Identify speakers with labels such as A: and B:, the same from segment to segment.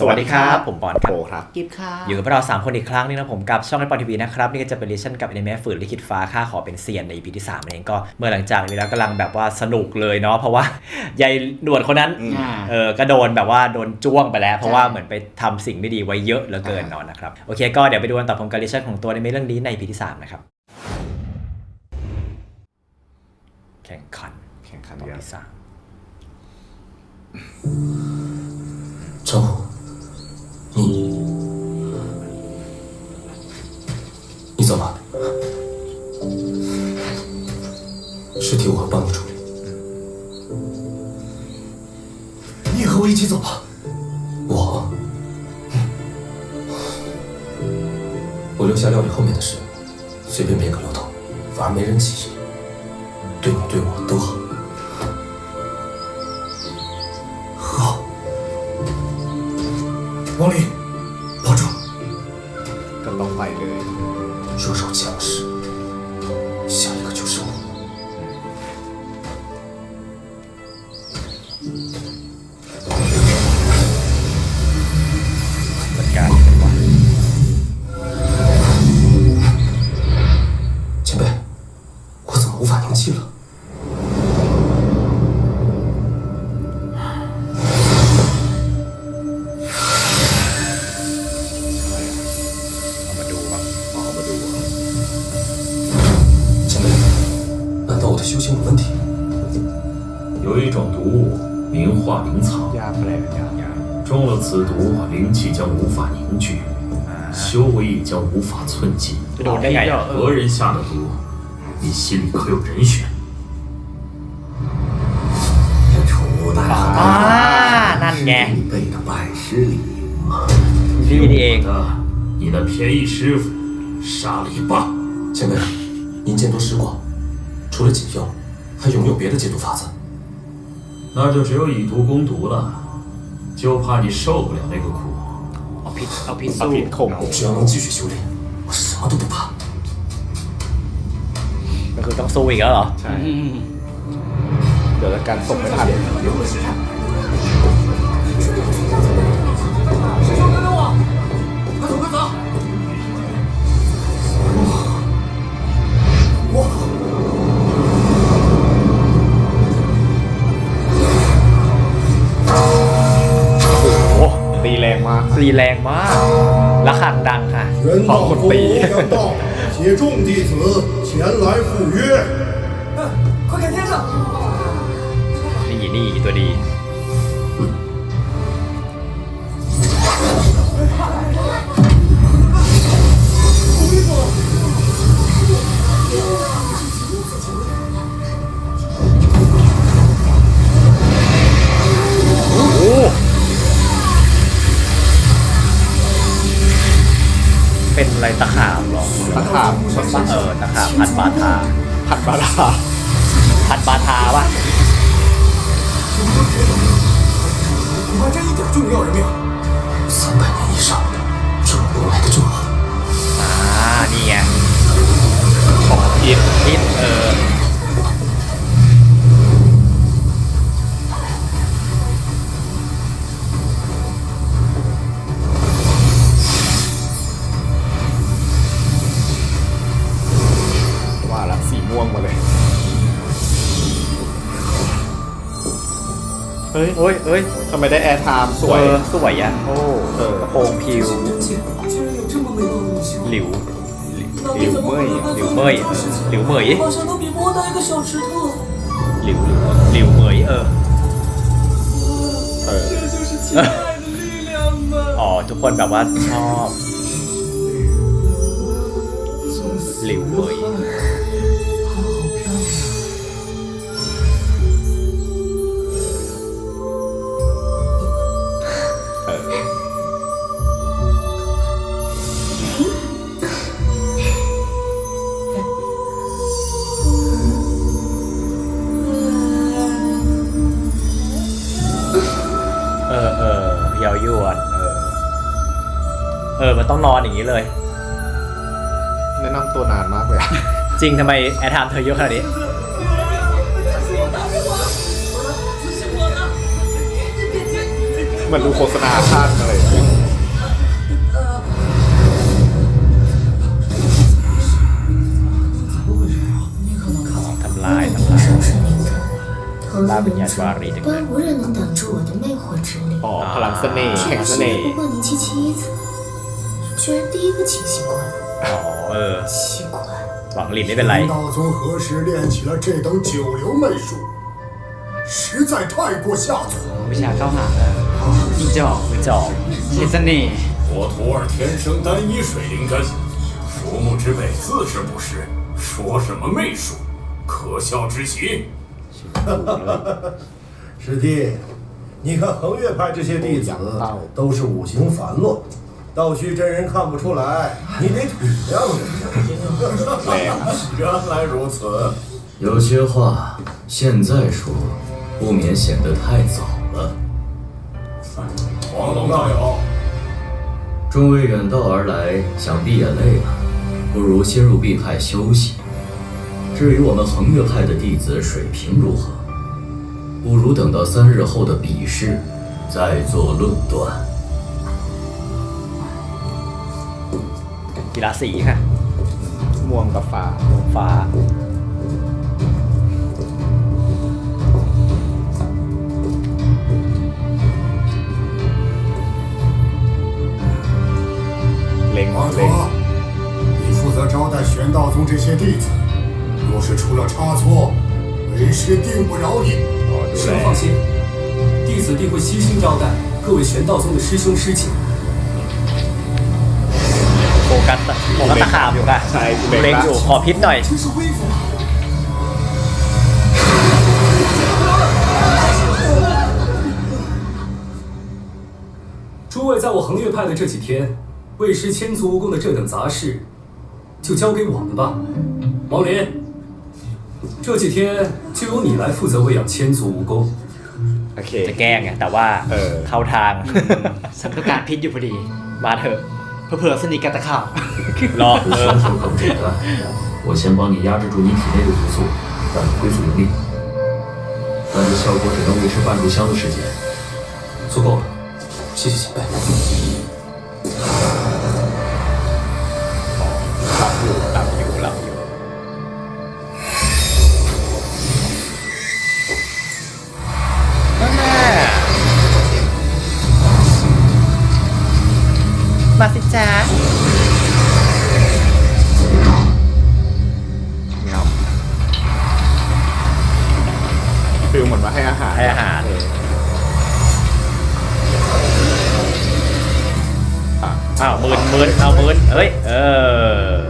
A: สวัสดีครับ ผมบอนครับโอ
B: ครับ
C: กิฟค่ะ
A: อยู่กับเรา3คนอีกครั้งนึงนะผมกับช่องไอปอนทีวีนะครับ นี่ก็จะเป็นเลชั่นกับอนิเมะฝืนลิขิตฟ้า ค่าขอเป็นเซียนในปีที่3นั่นเองก็ เมื่อหลังจากนี้แล้วกำลังแบบว่าสนุกเลยเนาะเพราะว่ายายหนวดคนนั้นเออก็โดนแบบว่าโดนจ้วงไปแล้วเพราะว่าเหมือนไปทำสิ่งไม่ดีไว้เยอะเหลือเกินเนาะนะครับโอเค ก็เดี๋ยวไปดูกันต่อผมกับเลชั่นของตัวอนิเมะเรื่องนี้ในปีที่3นะครับแข่งขัน
B: แข่งขัน
A: ตอนที่สาม
D: โจ你，你走吧。尸体我会帮你处理。你也和我一起走吧。我，我留下料理后面的事，随便编个理头，反而没人起疑，对你对我都好。
E: 老李。灵气将无法凝聚，修为也将无法寸进。
A: 到
E: 何人下的毒？你心里可有人选？
A: 这储物袋啊，必
D: 备的拜师礼。
A: 弟
E: 的，你的便宜师傅杀了一半。
D: 前辈，您见多识广，除了解药，还有没有别的解毒法子？
E: 那就只有以毒攻毒了。就怕你受不了那个苦，
B: 所以我
D: 只要能继续修炼，我什么都不怕。
A: 那可当苏英啊！嗯。得了，赶紧送回去。รี
B: แรงมาก
A: ระขันดังค่ะ
F: 人พรอคก老ปตี
A: นี่ นี่ตัวดี็นอะไรตะขาบหรอ
B: ตะขาบ
A: เออตะขาบผันบาทา
B: ผันบาทา
A: ผันบาทาป่ะอ่านี่ไง
B: ของพิษ
A: พิษเออ
B: เฮ้ยเฮ้ย
A: เฮ้ย
B: ทำไมได้แอร์ไทม์สวย
A: เออสวยอ่ะโอ้
B: เออ
A: กระโปรงผิวหลิว
B: หลิวเมย
A: หลิวเมยเออหลิวเมย
D: หลิว
A: หลิวหลิวเมยเออ
B: เออ
A: อ๋อทุกคนแบบว่าชอบหลิวเหมย
B: อ
A: มันต้องนอนอย่างนี้เลย
B: แนะนำตัวนานมากเลย
A: จริงทำไมแอร์ไทม์เธอเยอะขนาดนี้
B: เหมือนดูโฆษณาท่านอะไรอย่างยทำลาย
G: ทำ
A: ลาย
G: ล拉
A: 布尼亚抓了
G: วารี人能挡住我的อ惑
B: อพลังเสน่ห์แข่งเสน่ห์
G: 居然第一个清醒过来，奇怪，
A: 王立那边来，玄
F: 道从何时练起了这等九流媚术？实在太过下作。
C: 我想高
A: 难的，不
C: 叫不叫，铁森林，
H: 我徒儿天生单一水灵根，浮木之辈自是不识，说什么媚术，可笑之极。
F: 师弟，你看恒岳派这些弟子都是五行繁乱。道虚真人看不出来，你得体谅人家。
H: 原来如此，有些话现在说不免显得太早了。黄龙道友，众位远道而来，想必也累了，不如先入碧派休息。至于我们衡岳派的弟子水平如何，不如等到三日后的比试再做论断。
F: 王卓，你负责招待玄道宗这些弟子，若是出了差错，为师定不饶你。
I: 师放心，弟子定会悉心招待各位玄道宗的师兄师姐。ั
A: สผมก็ตะขาบอยู่ค่ะ
B: ใช่เบร
A: กล็งอยู่ขอพิษหน่อย
I: 诸位在我横月派的这几天，为师千足无功的这等杂事，就交给我们吧。王林，这几天就由你来负责喂养千足蜈蚣。
B: โอเค
A: จะแกล้งไงแต่ว่า
B: เออ
A: ข้าทาง
C: สถานการพิษอยู่พอดี
A: มาเถอะ
C: เผ
H: 耳，神秘怪大咖。我先帮你压制住你体内的毒素，让你恢复灵力。但这效果只能维持半炷香的时间，
I: 足够了。谢谢前辈。
B: อ้าวหมื่นห
A: มื่นเอาห
B: มื่น
A: เฮ้ยเออ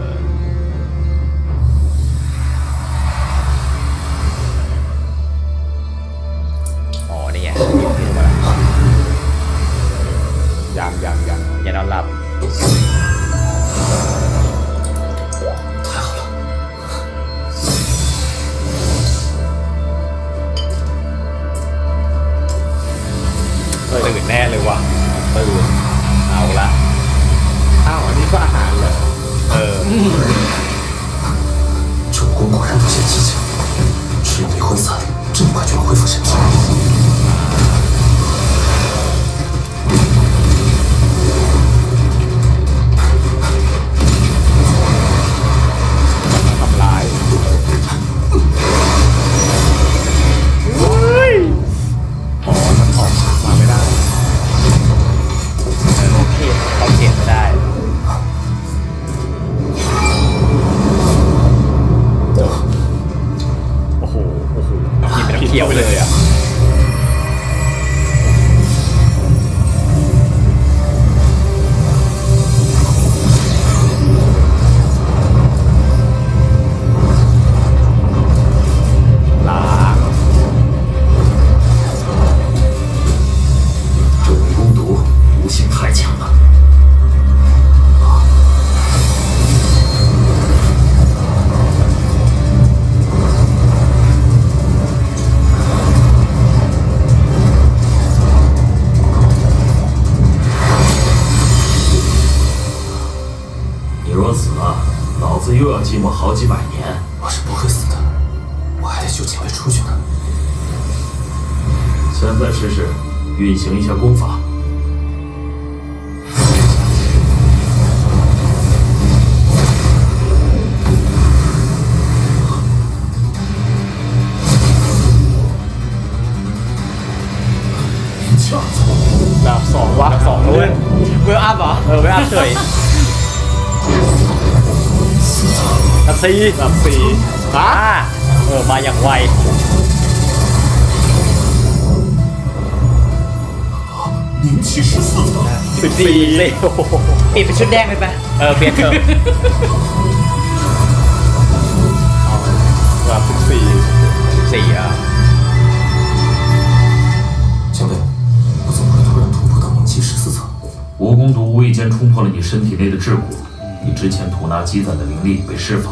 A: 四。啊？呃，来样快。
J: 零七十四层。
A: 四。变回
B: 穿丹皮吧。呃，变
A: 回。啊，四，四啊。
H: 小队，我怎么突然突破到零七十四层？
E: 蜈蚣毒无意间冲破了你身体内的桎梏，你之前吐纳积攒的灵力被释放。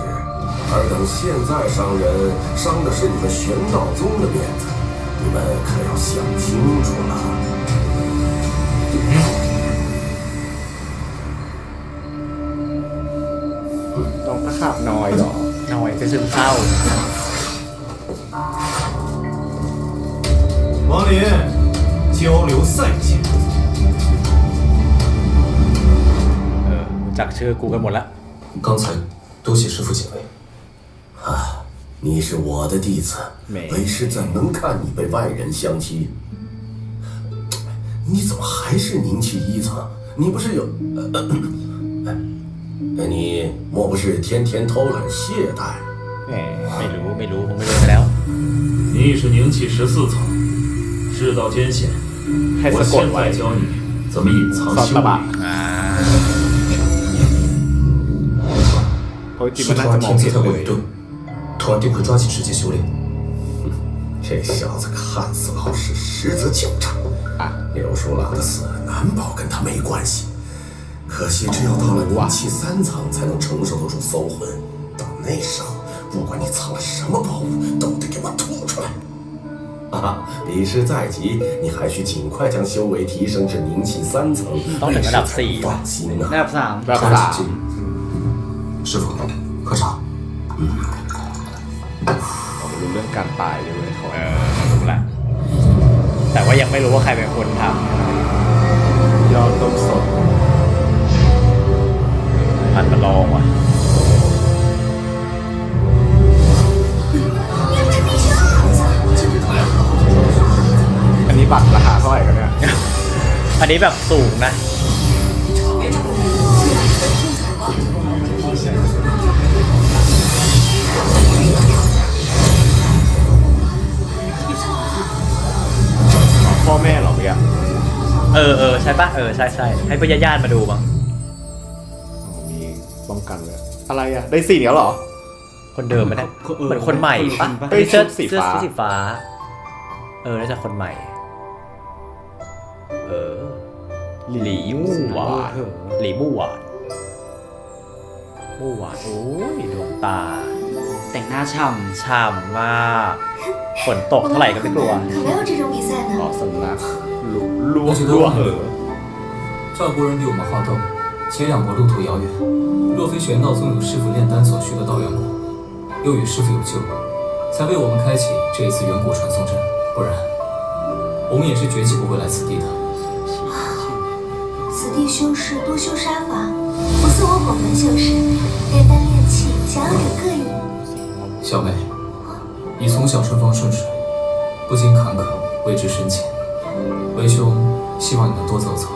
J: 尔等现在伤人，伤的是你们玄道宗的面子，你们可要想清楚了。
A: 嗯。龙大哥，no，no，这是他。
D: 王林，交流赛前。
A: 呃，我顾车库了。
H: 刚才多谢师傅解围。
J: 你是我的弟子，为师怎能看你被外人相欺？你怎么还是凝气一层？你不是有……你莫不是天天偷懒懈怠？
A: 没没撸没撸，我没事。
E: 你已是凝气十四层，世道艰险，我现在教你怎么隐藏修为，
B: 事关
H: 天机
B: 的
H: 维度。我定会抓紧时间修炼。
J: 哼，这小子看似老实，实则狡诈。刘叔郎的死难保跟他没关系。可惜，只有到了凝气三层才能承受得住搜魂。到那时候，不管你藏了什么宝物，都得给我吐出来。啊！比试在即，你还需尽快将修为提升至凝气三层，
C: 以你们
B: 俩可以
H: 那
B: 不难，那
H: 不师父，喝茶。
B: การตายเลยเว้ยขอ
A: เออรู้ละแต่ว่ายังไม่รู้ว่าใครเป็นคนทำ
B: ยอดต้มสดำ
A: มันมาลองว่ะ
B: อันนี้บัตรราคาเท่าไหร่กันเนี่ย
A: อันนี้แบบสูงนะ
B: พ่อแม่เหรอเบีย
A: เออเออใช่ปะเออ ใช่ใช่ให้พวกญาติมาดูบ้าง
B: มีป้องกันเลย อะไรอ่ะได้สีเนี้ยหรอ
A: คนเดิมไม
C: เนด้
A: เหมือนคนใหม่ปะเสื้อ
B: สีฟ้า
A: เออ น่าจะคนใหม่ เออหลีมู่หวาหลีมู่หวานหวโอ้ยดวงตา
C: แต่งหน้าฉ่ำ
A: ฉ่ำมาก我们
G: 可没有这种比赛呢。
B: 好生难，
H: 乱
B: 乱
H: 赵国人离我们好斗。且两国路途遥远，若非玄道宗有师傅炼丹所需的道元果，又与师傅有旧，才为我们开启这一次远古传送阵，不然我们也是绝计不会来此地的。
G: 此地修士多修杀法，不似我火门修士炼丹炼气，想要整各异。
H: 小妹。你从小顺风顺水，不经坎坷，未知深浅。为兄希望你能多走走，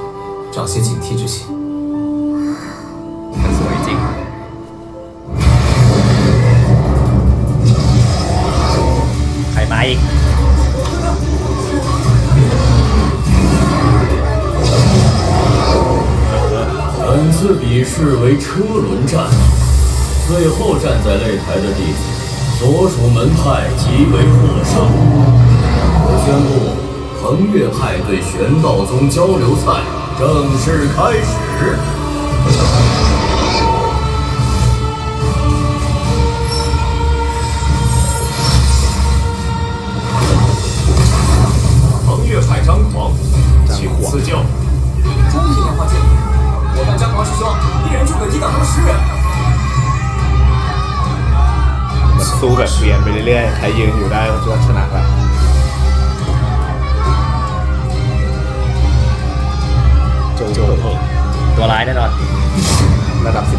H: 长些警惕之心。
A: 开
H: 本次比试为车轮战，最后站在擂台的第。所属门派极为火盛，我宣布，恒岳派对玄道宗交流赛正式开始。
I: 恒岳派张狂，请赐四
D: 将，我刚才发现，我看张狂师兄一人就可抵挡他们
B: 十人。สู้แบบเปลี่ยนไปเรื่อยๆใครยืนอยู่ได้ก็ชนะละโจโจ
A: ตัวร้ายแน่นอน
B: ระดับ13อ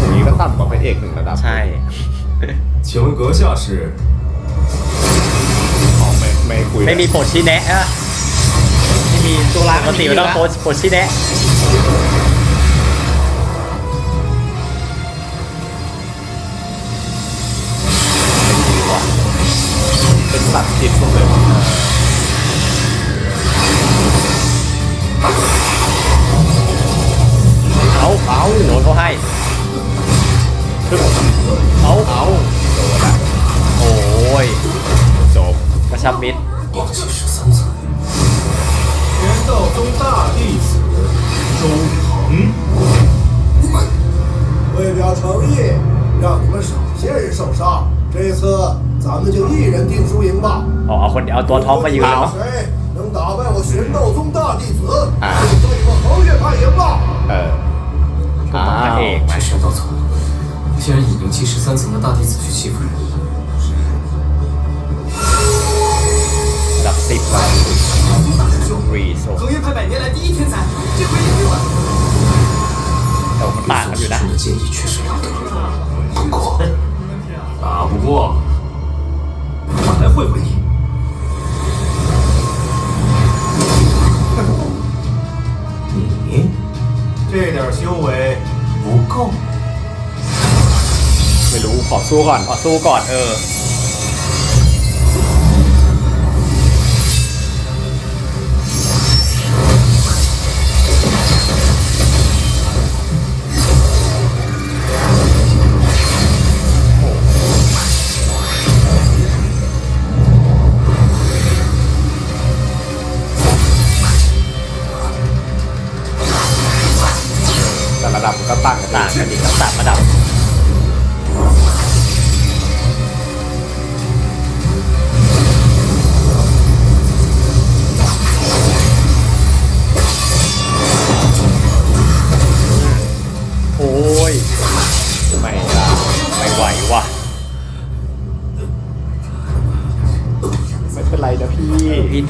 B: ยางนี้ก็ต่ำกว่าพระเอกหนึ่งระดับ
A: ใช่
I: 请问阁下是
B: อ๋อไม่ไม่คุย
A: ไม่มีโปรดชี้แนะ
C: ไม่มีตัวร้าย
A: ปกติมัต้องโปรดโปรดชี้แนะ
I: dịp
J: công việc ấu ấu nội có hai ấu ấu ôi trộm mà xăm mít Hãy subscribe 咱们就一人定输赢吧。
A: 哦，阿快你要多掏汰一个人吧。
J: 谁能打败我玄道宗大弟子？就所以，我横月派赢
A: 了。呃，
D: 啊，玄道宗，竟然以凝气十三层的大弟子去欺负人！
A: 不
D: 大师兄，横月派百年来第一天才，这回赢定了。
A: 啊，对的。横月派
D: 提的建议确实了得。不过，
I: 打不过。แล้你这点修为
D: 不够
B: ไม่รู้ขอสู้ก่อน
A: ขอสู้ก่อนเออ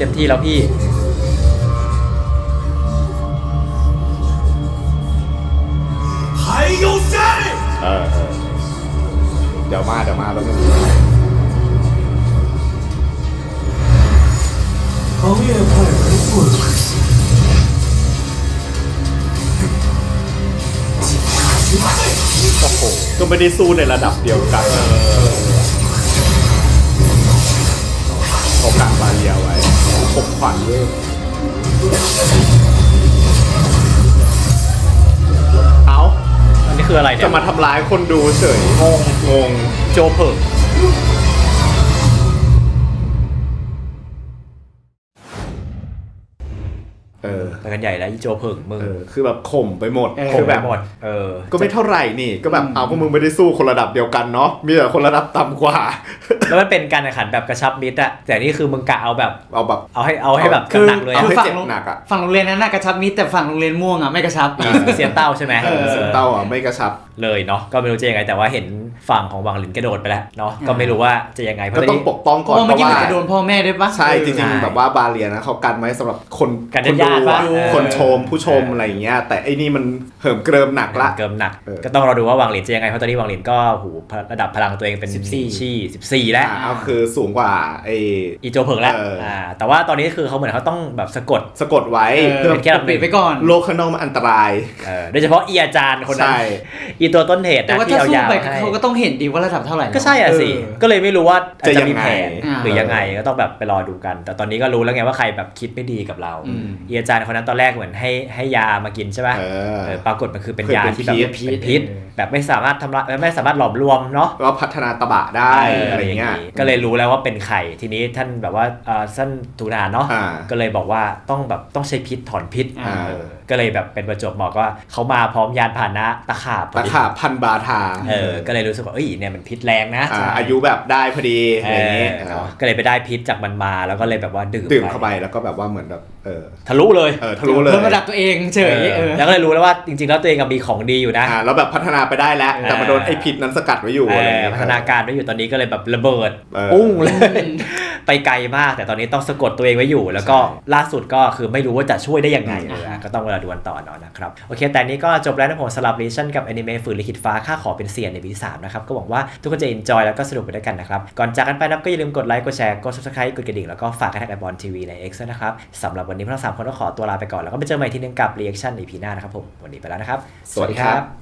B: เต็
A: มที่แล้วพี่
I: ไย
B: เซออเออเดี๋ยวมาเดี๋ยวมาแล้วมึง
D: เ业派来做的可惜。
B: โอ้โหก็ไม่ได้สู้ในระดับเดียวกันเขากางบาเรียไว้ขบขวัญเลยเอา
A: อันนี้คืออะไรเนี่ย
B: จะมาทำร้ายคนดูเฉยงงงง
A: โจเพิร์ใหญ่แล้วอีโจเพิงมึง
B: คือแบบข่มไปหมด
A: คื
B: อ
A: แบ
B: บ
A: หมดเออ
B: ก็ไม่เท่าไหร่นี่ก็แบบเอาพวกมึงไม่ได้สู้คนระดับเดียวกันเนาะมีแต่คนระดับต่ำกว่า
A: แล้วมันเป็นการแข่งขันแบบกระชับมิตรอะแต่นี่คือมึงกะเอาแบบ
B: เอาแบบ
A: เอาให้เอาให้แบบหนักเลยื
B: อ
C: ฝั่ง
B: เร็หนักอะ
C: ฝั่งโรงเรียนนั้น่กระชับมิตรแต่ฝั่งโรงเรียนม่วงอะไม่กระชับ
A: เสียเต้าใช่ไหม
B: เสียเต้าอะไม่กระชับ
A: เลยเนาะก็ไม่รู้จะยังไงแต่ว่าเห็นฝั่งของหวังหลินกระโดดไปแล้วเนาะก็ไม่รู้ว่าจะยังไงเพ
B: ก็
A: ราะต้อ
B: งปกป้องก่อนเพราะว
C: ม่าเโดนพ่อแม่ด้วยปะ
B: ใช่จริงๆแบบว่าบาเลียนะเขากันไว้สำหรับคนคนดูคนชมผู้ชมอะไรอย่างเงี้ยแต่ไอ้นี่มันเหิมเกริมหนักละ
A: เกริมหนัก ก็ต้องรอดูว่าหวังหลินจะยังไงเพราะตอนนี้หวังหลินก็หูระดับพลังตัวเองเป็น
C: 14
A: ชี่14 แล้ว
B: อ่เอาคือสูงกว่าไอ้
A: อีโจเพิงแล้ว
B: อ่า
A: แต่ว่าตอนนี้คือเขาเหมือนเขาต้องแบบสะกด
B: สะกดไว้
C: เพื่
B: อ
A: เป็บิ
C: ดไปก่อน
B: โลกข้างนอกมันอันตราย
A: เออโดยเฉพาะอีอาจารย์คนนั้น
B: ใช่
A: อีตัวต้นเหตุ
C: แต่
A: นะที่
C: ถ้า
A: เอาูยา
C: ไป
A: ให้
C: เขาก็ต้องเห็นดีว่าระดับเท่าไหร่
A: ก็ใช่อ่ะสิ ก็เลยไม่รู้ว่าจะ
B: ยังไงมี
A: แผนหรือยังไงก็ต้องแบบไปรอดูกัน แต่ตอนนี้ก็รู้แล้วไงว่าใครแบบคิดไม่ดีกับเรา
B: อี
A: อาจารย์คนนั้นตอนแรกเหมือนให้ให้ยามากินใช่ไหมปรากฏมันคือเป็นยาที่แบบเป็นพิษ แบบไม่สามารถทำลายไม่สามารถหลอมรวมเนาะ
B: แล้วพัฒนาตบะได้อะไรเงี้ย
A: ก็เลยรู้แล้วว่าเป็นไข่ทีนี้ท่านแบบว่าท่านทูนานเนาะก็เลยบอกว่าต้องแบบต้องใช้พิษถอนพิษก็เลยแบบเป็นประจวบเหมาะว่าเขามาพร้อมยานพาหนะตะขาบ
B: ตะขาบพันบาทา
A: เออ ก็เลยรู้สึกว่าเอ้ยเนี่ยมันพิษแรงนะ
B: อายุแบบได้พอดี
A: อ
B: ย่างเงี้ย
A: ก็เลยไปได้พิษจากมันมาแล้วก็เลยแบบว่าดื่ม
B: ดื่มเข้าไปแล้วก็แบบว่าเหมือนแบบเออ
A: ทะลุเลย
B: เออทะลุเลย
C: เพิ่มระดับตัวเองเฉย
A: เออแล้วก็เลยรู้แล้วว่าจริง ๆ แล้วตัวเองก็มีของดีอยู่นะ
B: แล้วแบบพัฒนาไปได้แล้วแต่มาโดนไอ้พิษนั้นสกัดไว้อยู่
A: พัฒนาการไว้อยู่ตอนนี้ก็เลยแบบระเบิดปุ้งเลยไปไกลมาก แต่ตอนนี้ต้องสะกดตัวเองไว้อยู่ แล้วก็ล่าสุดก็คือไม่รู้ว่าจะช่วยได้ยังไงเลยก็ต้องเวลาดวนต่อเนาะนะครับ โอเคแต่นี้ก็จบแล้วนะผมสลับเลชั่นกับแอนิเมะฝืนลิขิตฟ้า ค่าขอเป็นเสียนในวีสามนะครับ ก็หวังว่าทุกคนจะอนจอยแล้วก็สนุกไปด้วยกันนะครับ ก่อนจากกันไปนะก็อย่าลืมกดไลค์กดแชร์กดซับสไครต์กดกระดิ่งแล้วก็ฝากแทักไอบอลทีวีใน X นะครับสำหรับวันนี้พวกเราสามคนก็ขอตัวลาไปก่อนแล้วก็ไปเจอใหม่ทีนึงกับรีแอคชั่นในพีหน้านะครับผมวันนี้ไปแล้วนะครับ
B: สวัสดีครับ